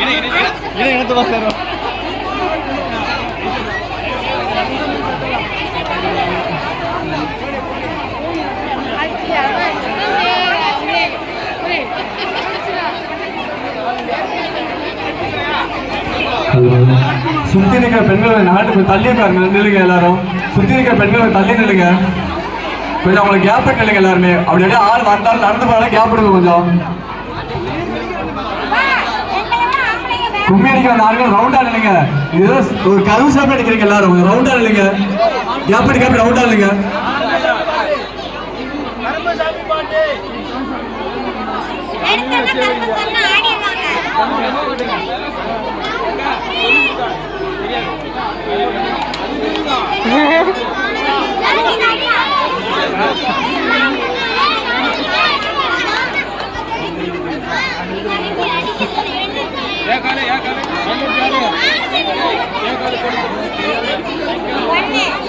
ini ini ini ini tuh mas Tero சுத்தி நிற்கிற பெண்களை நாட்டுக்கு தள்ளி உட்காருங்க நில்லுங்க எல்லாரும். சுத்தி நிற்கிற பெண்களை தள்ளி நில்லுங்க. கொஞ்சம் அவங்களுக்கு கேப் நில்லுங்க எல்லாருமே. அப்படி அப்படியே ஆள் வந்தாலும் நடந்து போனாலும் கேப் எடுங்க கொஞ்சம். கும்மி அடிக்கிற அந்த ரவுண்டா நில்லுங்க. இது ஒரு கருவு சாப்பிட அடிக்கிறீங்க எல்லாரும். ரவுண்டா நில்லுங்க. கேப் அடி கேப் ரவுண்டா நில்லுங்க. எடுத்தோன்னா One day.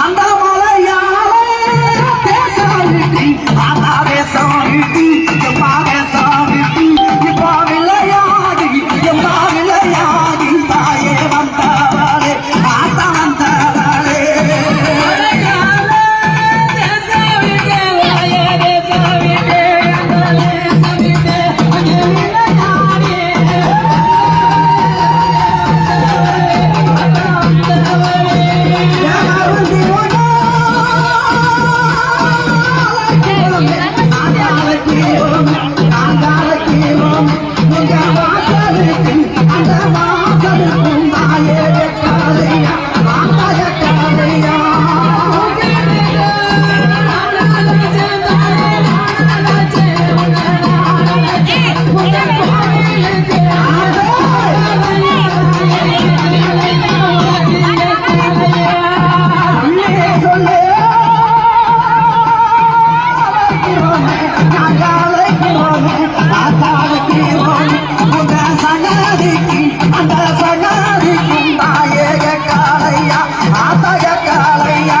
அந்த மாலையாலே சாமி அந்த சனாதிக்கும் நாயக காலையா ஆசக காலையா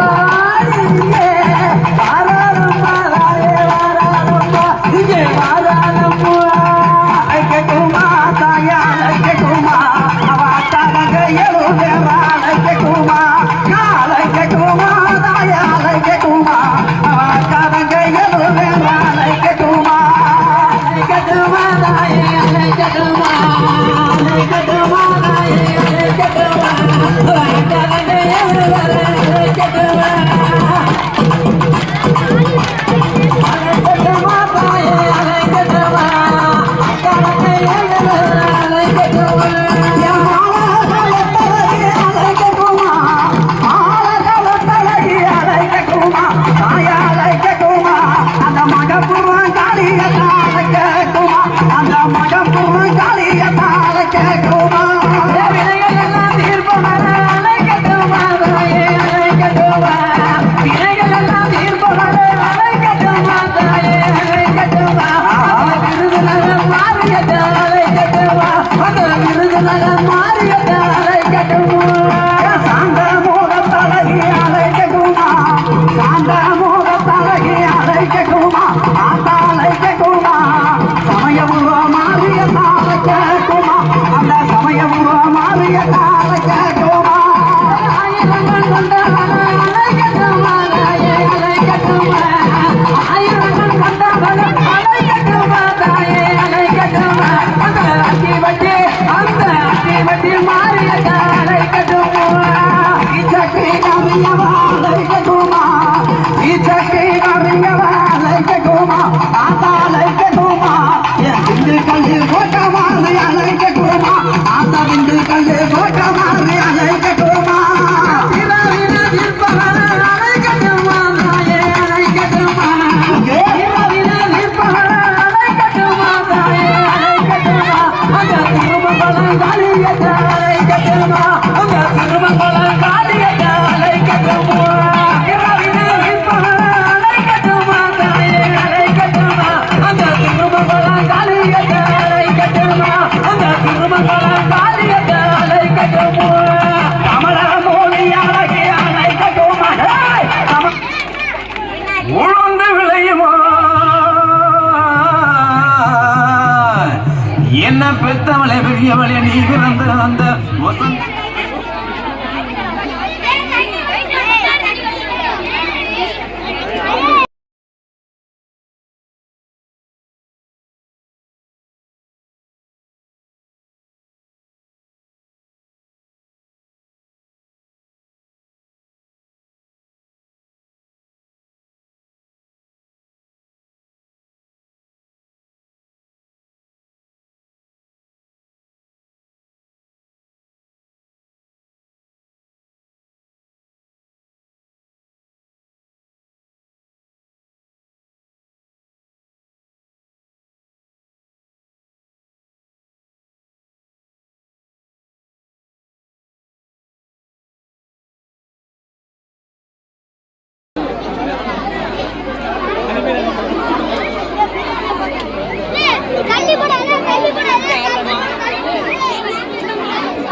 Eva.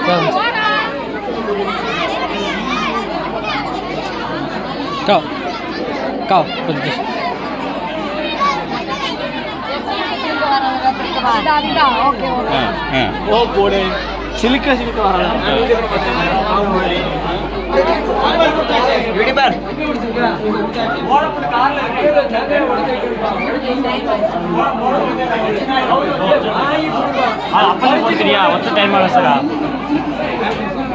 Go. Go. Go for the dish. वाला टाइम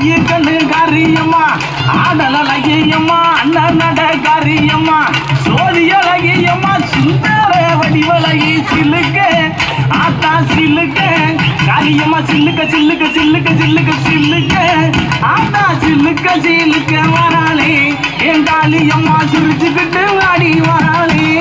அழகியம்மா கண்ணு காரியம்மா ஆடல் அழகியம்மா அண்ணன் நட காரியம்மா சோதி அழகியம்மா சுந்தர வடிவழகி சிலுக்க ஆத்தா சிலுக்க காரியம்மா சில்லுக்க சில்லுக்க சில்லுக்க சில்லுக்க சில்லுக்க ஆத்தா சில்லுக்க சில்லுக்க வராளே என் காளியம்மா சிரிச்சுக்கிட்டு வாடி வராளே.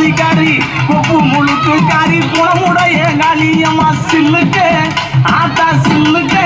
கரகமணி கொப்பு முழுக்கு காரி குணமுடைய காளியம்மா சில்லுக்கு ஆத்தா சில்லுக்கு.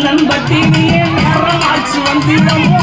கண்ணன் பட்டி நேரம் ஆச்சு வந்திடமோ?